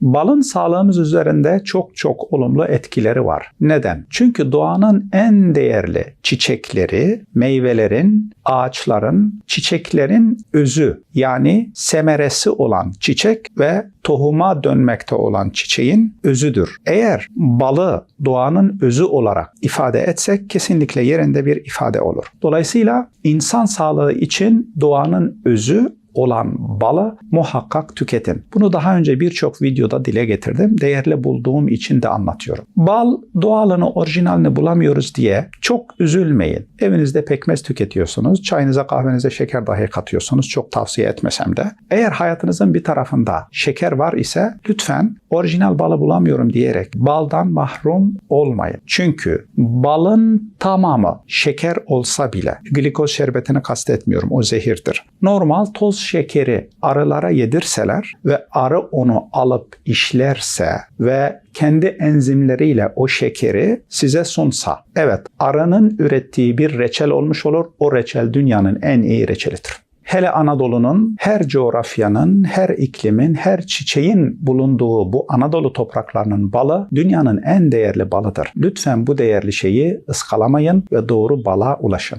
Balın sağlığımız üzerinde çok çok olumlu etkileri var. Neden? Çünkü doğanın en değerli çiçekleri, meyvelerin, ağaçların, çiçeklerin özü yani semeresi olan çiçek ve tohuma dönmekte olan çiçeğin özüdür. Eğer balı doğanın özü olarak ifade etsek kesinlikle yerinde bir ifade olur. Dolayısıyla insan sağlığı için doğanın özü olan balı muhakkak tüketin. Bunu daha önce birçok videoda dile getirdim. Değerli bulduğum için de anlatıyorum. Bal doğalını, orijinalini bulamıyoruz diye çok üzülmeyin. Evinizde pekmez tüketiyorsunuz. Çayınıza, kahvenize şeker dahi katıyorsunuz. Çok tavsiye etmesem de. Eğer hayatınızın bir tarafında şeker var ise lütfen orijinal balı bulamıyorum diyerek baldan mahrum olmayın. Çünkü balın tamamı şeker olsa bile glikoz şerbetini kastetmiyorum. O zehirdir. Normal toz şekeri arılara yedirseler ve arı onu alıp işlerse ve kendi enzimleriyle o şekeri size sunsa, evet arının ürettiği bir reçel olmuş olur. O reçel dünyanın en iyi reçelidir. Hele Anadolu'nun her coğrafyanın, her iklimin, her çiçeğin bulunduğu bu Anadolu topraklarının balı dünyanın en değerli balıdır. Lütfen bu değerli şeyi ıskalamayın ve doğru bala ulaşın.